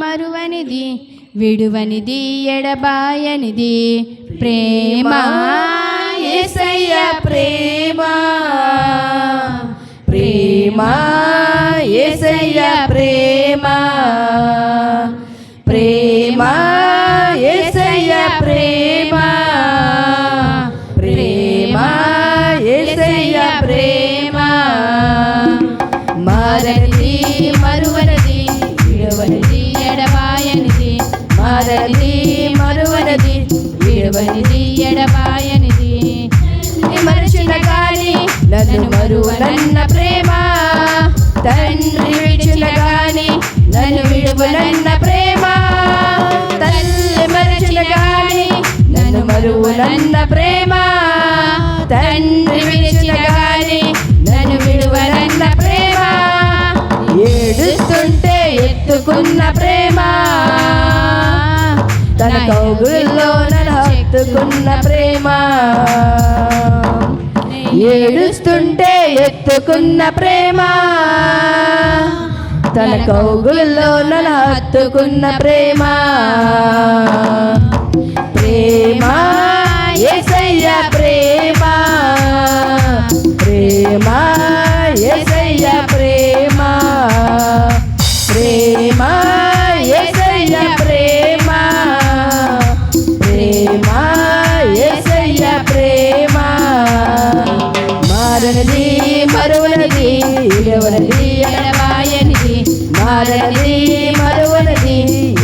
మరువనిది విడువనిది ఎడబాయనిది. ప్రేమ ఏసయ్య ప్రేమ. ప్రేమ ఏసయ్య ప్రేమ. ప్రేమ ఏసయ్య ప్రేమ. ప్రేమ ఏసయ్య ప్రేమ. మరణి ఎవరిది ఎడబాయనిది. మరచిన గాని నన్ను మరువనన్న ప్రేమ. తండ్రి విడిచిన గాని నన్ను విడువనన్న ప్రేమ. తల్లి మరచిన గాని నన్ను మరువనన్న ప్రేమ. తండ్రి విడిచిన గాని నన్ను విడువనన్న ప్రేమ. ఏడుస్తుంటే ఎత్తుకున్న ప్రేమ. తన కౌగుల్లో నన్ను ఎత్తుకున్న ప్రేమ. ఏడుస్తుంటే ఎత్తుకున్న ప్రేమ. తన కౌగుల్లో నన్ను హత్తుకున్న ప్రేమ. ప్రేమ ఏసయ్య ప్రేమ. ప్రేమ ఇడవనది ఎడబాయనిది మారనది మరువనది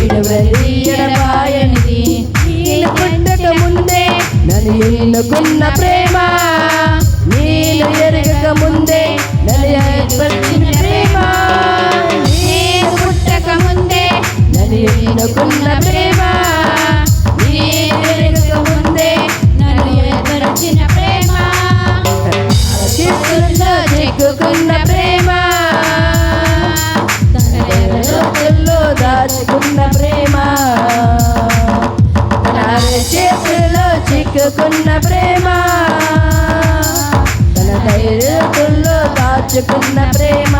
ఇడవనది ఎడబాయనిది నేను పుట్టక ముందే నన్ను ఎన్నుకున్న ప్రేమ నేను ఎరగక ముందే నన్ను ఏర్పరిచిన ప్రేమ నేను పుట్టక ముందే నన్ను ఎన్నుకున్న ప్రేమ దాచుకున్న ప్రేమ. తన ధైర్యతుల్లో దాచుకున్న ప్రేమ.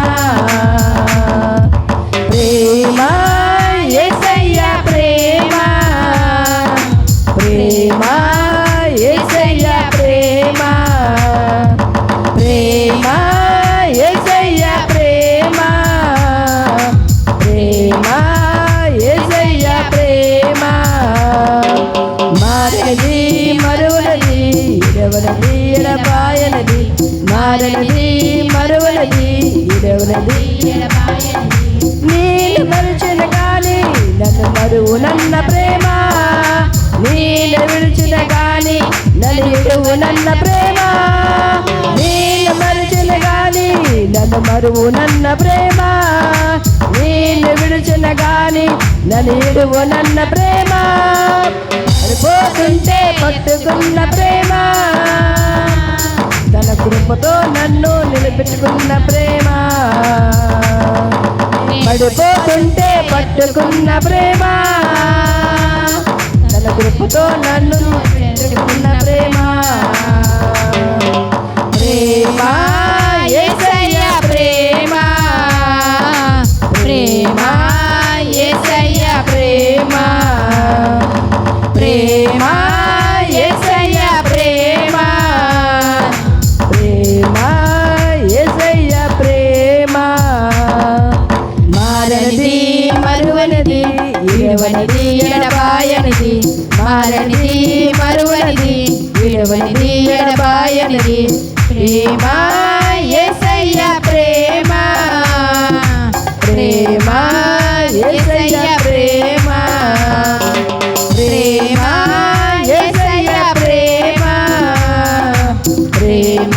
మారనది మరువనది ఇడవనది నీళ్ళు నేను మరుచిన గాని నన్ను మరువు నన్న ప్రేమ. నీళ్ళు విడిచిన గాలి నన్ను నన్న ప్రేమ. నీళ్ళు మరిచిన గాలి నన్ను మరువు నన్న ప్రేమ. నీళ్ళు విడిచిన గాలి నన్ను నన్న ప్రేమ. పోతుంటే పట్టుకున్న ప్రేమ. పెట్టుకున్న ప్రేమ. పడిపోతుంటే పట్టుకున్న ప్రేమ. తన కృపతో నన్ను పెట్టుకున్న ప్రేమ. ప్రేమ ఎవరిది ఎడబాయనిది ప్రేమ ఎసయ్య ప్రేమ. ప్రేమ ఎసయ్య ప్రేమ. ప్రేమ ఎసయ్య ప్రేమ. ప్రేమ